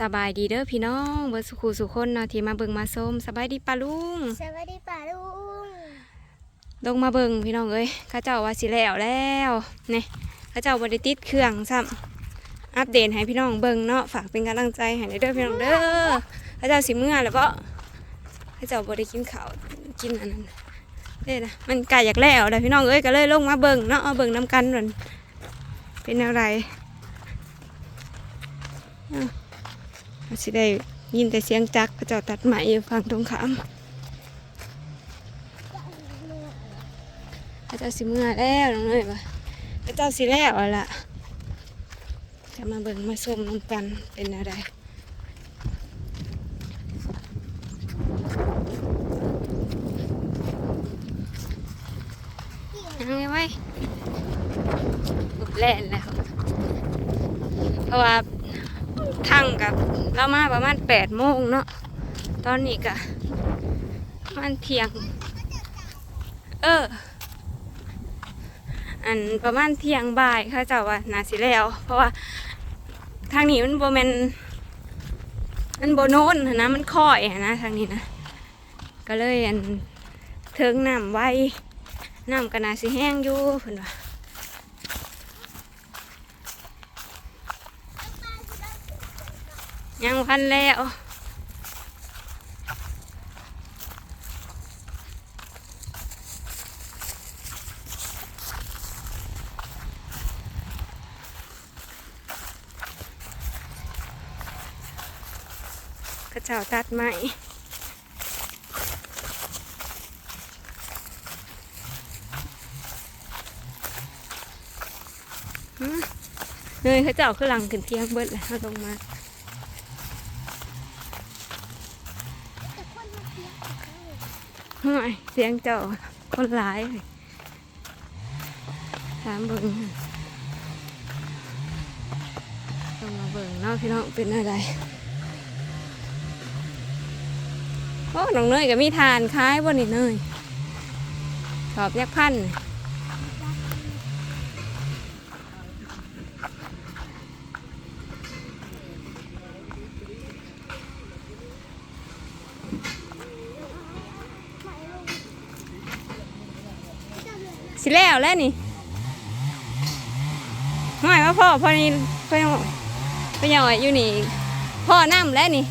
สบายดีเด้อพี่น้องเบิร์สุขูสุคนเนาะที่มาเบิ่งมาส้มสบายดีปะลุงสวัสดีป่าลุงลงมาเบิ่งพี่น้องเอ้ยเข้าเจ้าว่าสิแล้วแล้วนี่เข้าเจ้าบริติดเครื่องซ้ำอัปเดตให้พี่น้องเบิ่งเนาะฝากเป็นกำลังใจให้เด้อพี่น้องเด้อเข้าเจ้าสิเมื่อแล้วก็เข้าเจ้าบริกินข้าวกินอันนั้นเด้อนะมันไก่อยากแล้วเด้อพี่น้องเอ้ยก็เลยลงมาเบิ่งเนาะเอาเบิ่งน้กันมันเป็นอะไรอ้าวก็สิได้ยินแต่เสียงจักรเข้าเจ้าตัดไม้อยู่ฝั่งตรงข้ามพระเจ้าสิเมื่อแล้วน้องเอ้ยว่าพระเจ้าสิแล้วอะล่ะจะมาเบิ่งมาส้มน้ำกันเป็นอะไรยังไงไว้แล่นแล้วเพราะว่า ทั้งกับเรามาประมาณแปดโมงเนาะตอนนี้ก็มันเที่ยง เออ อันประมาณเที่ยงบ่ายเขาเจ้าว่านาสิแล้ว เพราะว่าทางนี้มันโบแมนมันโบโน้นนะมันค่อยนะทางนี้นะก็เลยอันเทิงน้ำไว้น้ำก็นาสิแห้งอยู่เพิ่นว่า ยังพันแล้วเขาเจ้าตัดไหม้ฮะเนยเขาเจ้าคือหลังขึ้นเที่ยงเบิดเลยเขาลงมา แต่คนมาเสีย เฮ้ยเสียงเจ้าคนร้ายเลยถามเบิ่งต้องมาเบิ่งเนาะพี่น้องเป็นอะไรโอ้น้องเนยก็มีทานคล้ายบ่นี่เนยชอบยักพัน สิแล้วแล้วนี่ห่วยว่าพ่อพ่อนี่พ่อยังพ่อยังอยู่นี่พ่อน้ำแล้วนี่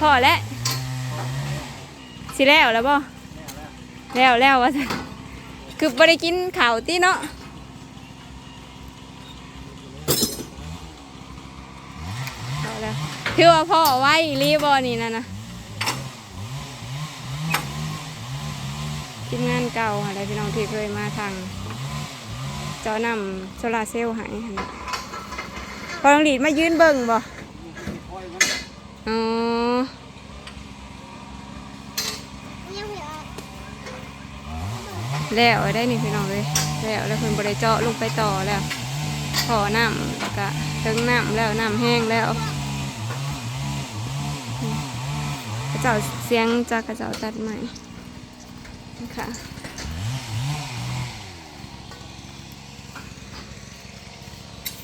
พ่อแล้วสิแล้วแล้วบ่แล้วแล้วว่าคือบ่ได้กินข้าวติเนาะเอาแล้วถือว่าพ่อไว้รีบอนี่นะนะ ทีมงานเก่าอะไรพี่น้องที่เคยมาทางเจอนำโซลาเซลล์ใหายพอลองหลีดมายืนเบิ่งบ่อ๋อยังเลือแล้วได้นี่พี่น้องเลยแล้วแล้วเพิ่นบริเจาะลงไปต่อแล้วขอน้ำแล้วก็เติงน้ำแล้วน้ำแห้งแล้วกระเจ้าเสียงจากกระเจ้าตัดใหม่ ค่ะ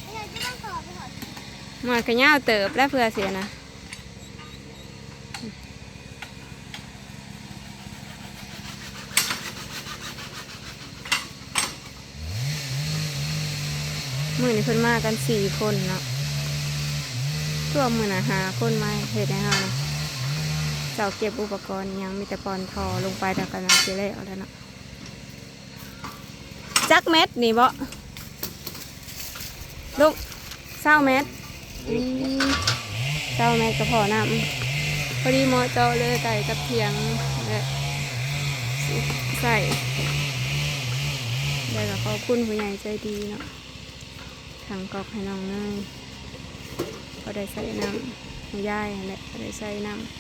ไม่ได้จะต้องต่อไปก่อนมากระย่าเติบแล้วเพื่อเสียนะมือนี้เพิ่นมากันสี่คนเนาะทั่วมือนะหาคนมาเฮ็ดให้านะ เจ้าเก็บอุปกรณ์ยังมีแต่ปอนทอลงไปแล้วกันนะสิแล้วแล้วเนาะจักเม็ดนี่บ่ลูกเศร้าเม็ดอืมเจ้าแม่กระเพาะน้ำพอดีหมอเจาะเลยไก่กับเพียงและใส่ได้กับขอบคุณผู้ใหญ่ใจดีเนาะถังกอกให้น้องเนยก็ได้ใส่น้ำย่ายนั่นแหละก็ได้ใส่น้ำ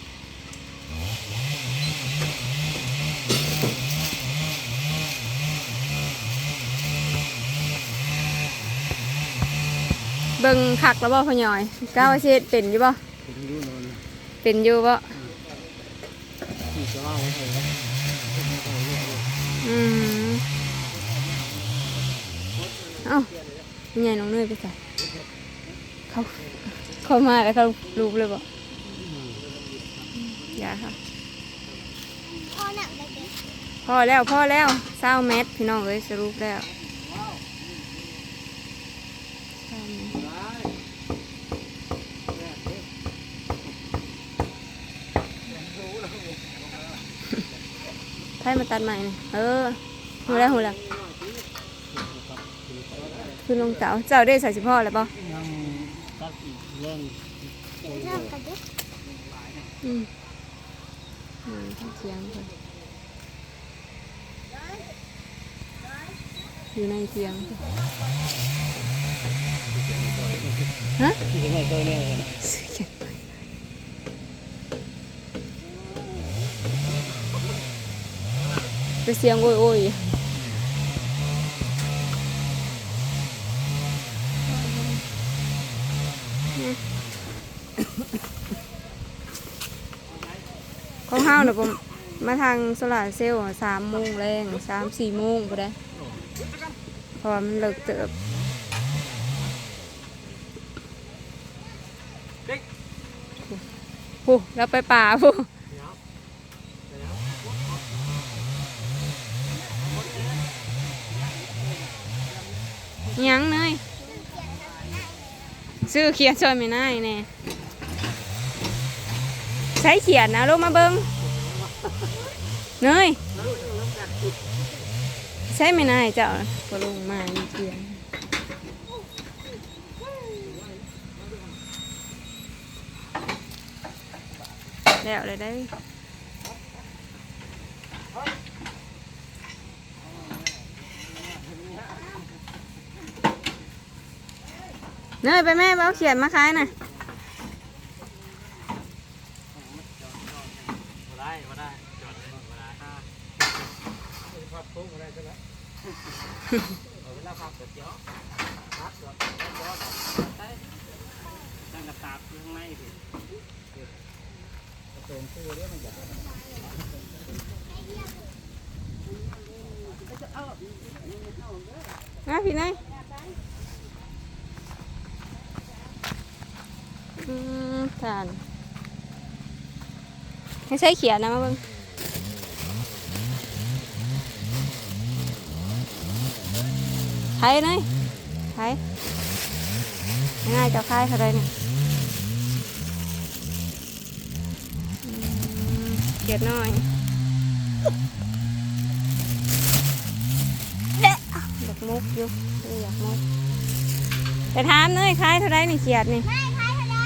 บิ่งคักแล้วบ่พ่อหน่อยก้าวาเช็ดเป็นอยู่บ่ผมรู้นอนเป็นอยู่บ่ที่จะเล่าให้ครับอืมเอ้าพ่อใหญ่น้องเนยไปใส่เขาเข้ามาแล้วเขารูปเลยบอกอย่าค่ะพ่อหนักเลยเด็กพอแล้วพอแล้วเศร้าเม็ดพี่น้องเอ้ยสรุปแล้วเศร้าเม็ด ไพ่มาตัดใหม่นี่เออหูแล้วหูแล้วคือลงเจ้าเจ้าได้ใส่สิพ่อแล้วป่ะยังตัดอีกเรื่องเดี๋ยวเริ่มกันดิอืมอืมทั้งเสียงคนอยู่ในเสียงฮะ ที่ยังไงก็เนี่ยนะเสียงเป็นเสียงโอ้ยโอ้ยของเฮาน่ะผมมาทางโซลาร์เซลล์อะสามโมงแรงสามสี่โมงก็ได้เพราะว่ามันเลิกเติบผู้แล้วไปป่าผู้ ยังเนยซื้อเขียนซอยไม่ได้แน่ใช้เขียนนะลูกมาเบิงเนยใช้ไม่ได้เจ้าก็ลงมาเขียนแล้วเลยได้ เนยไปแม่เอาเขียนมาขายหน่อยมาได้ได้จอดเลยมาได้ค่ะพับปุ๊บมาได้ใช่ไหมเอาเวลาพับเดี๋ยวพับเดี๋ยวเดี๋ยวได้ตั้งกระตาบข้างในดิกระโปรงตู้เรื่องมันจะมาพี่นาย อืมทานให้ใช้เขียนนะมาเบิ่งไทยนายไทยง่ายจะคายเทไรเนี่ยเขียนหน่อยอยากมุกอยู่อยากมุกไปถามเนยคายเท่าไรนี่เขียดนี่ ไม่ใครเท่าไร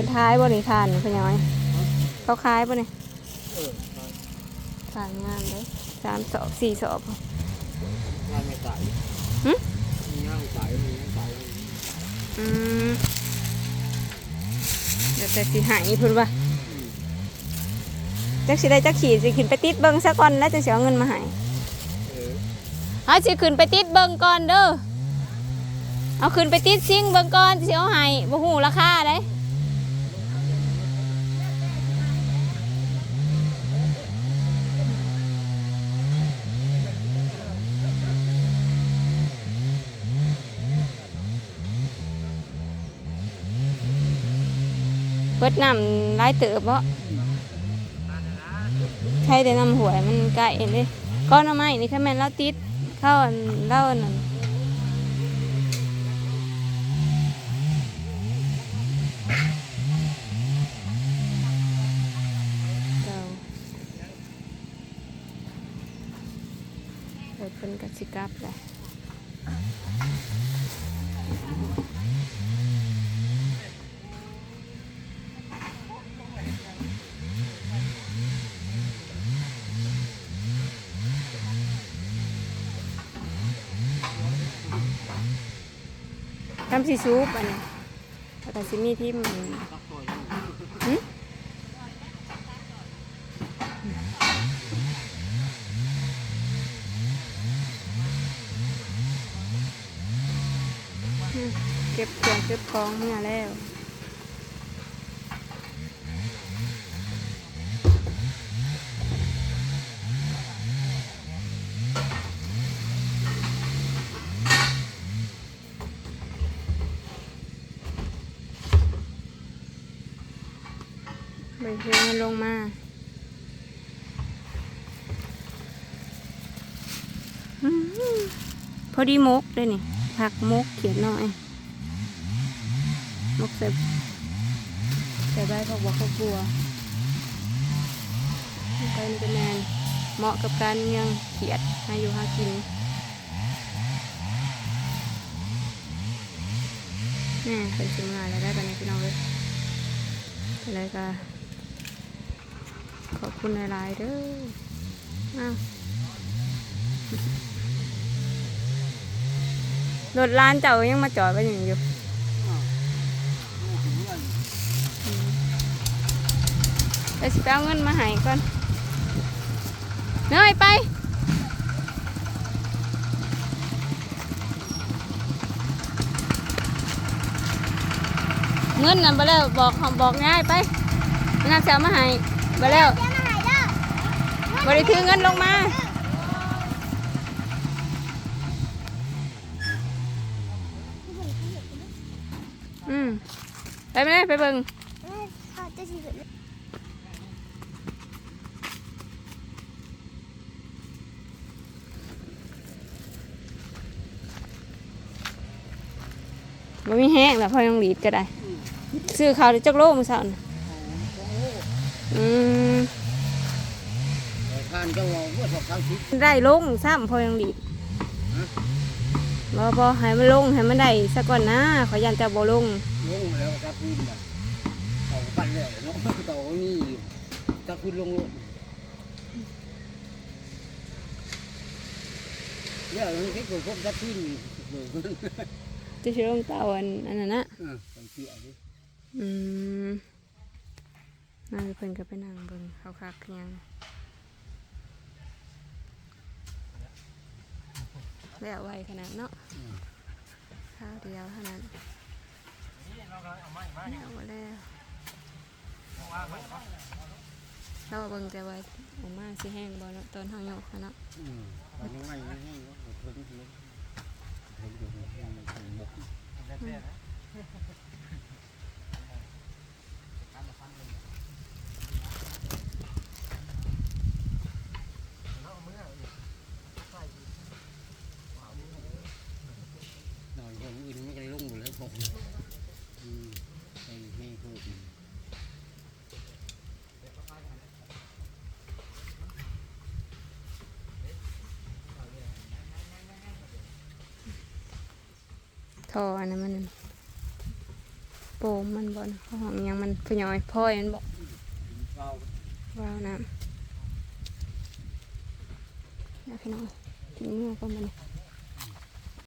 เป็นท้ายบ่นี่ทานนี่เป็นยังไงเขาคายบ่นี่เออทานงานเลยสามสอบสี่สอบงานไม่ตายหึมีงานไม่ตายมีงานตายอืมเดี๋ยวแต่สิหายพุ่นว่าจักสิได้จักขี่สิขึ้นไปติดเบิ่งซะก่อนแล้วจะเสียเงินมาให้เออเอาสิขึ้นไปติดเบิ่งก่อนเด้อเอาขึ้นไปติดซิ่งเบิ่งก่อนสิเอาให้บ่ฮู้ราคาเด้ เบิดน้ำหลายเติบบ่ใช่แต่น้ำหวยมันไกลเด้ก้อนเอาไม้นี่แค่แม่นเราติดเข้าเล่าอันนั่นเป็นกสิกลับเลย ทำสีซูปอันนี้แล้วก็สิมีที่มันเก็บเครื่องเก็บของเมื่อแล้ว เพื่อนลงมา พอดีมกเลยนี่ผักมกเขียนหน่อย มกใส่ใส่ใบผักบัวข้าวบัวไปนี่ก็แมนเหมาะกับการยังเขียดหาอยู่หากินนี่เป็นสิ่งงานแล้วได้กันในพี่น้องเลยอะไรก็ ขอบคุณหลายๆเด้ออ้าวรถร้านเจ้ายังมาจอดไว้อย่างอยู่ไปสิไปเอาเงินมาให้ก่อนเนยไปเงินนั่นไปแล้วบอกบอกง่ายไปไม่น่าจะเอามาให้ ไปแล้วมาหายเด้อบริถือเงินลงมาอืมไปไปเลยไปเบิ่งเอ้ยเขาจะสิเป็นมันมีแห้งแล้วพอยังหลีดก็ได้ ซื้อข้าวจักโลมื้อเช้าน่ะ อืมทานก็ว่าว่าสองครั้งสิบได้ลงซ้ำพอยังหลีดบ่บ่ให้มันลงให้มันได้ซะก่อนนะขอยันจะบ่ลงลงแล้วจะขึ้นแบบเขาปั้นแล้วเนาะต่อนี่จะขึ้นลงลงเดี๋ยวมันคิดว่าพวกจะขึ้นเออจะสิลงเตาอันอันนั้นนะเออ ไปเสียดิอืมนั่นเพิ่นก็ไปนั่งเบิ่งเขาคักยังแล้วไวขนาดเนาะข้าวเดียวเท่านั้นแล้วหมดแล้วเราเบิ่งแต่ว่าออกมาสิแห้งบ่เนาะตอนเฮาโยกเนาะอืมไปยังไงยังไงก็เพิ่งเพิ่งเพิ่งเพิ่งเพิ่งเพิ่งบกหน่อยคนอื่นไม่กันลงหมดแล้วผมอืมไปให้พูด ทออันนั้นมันโปมมันบอลของยังมันพยอยพ่อยมันบอกว้าวน้ำอยากให้น้องกินเมื่อก็มันเ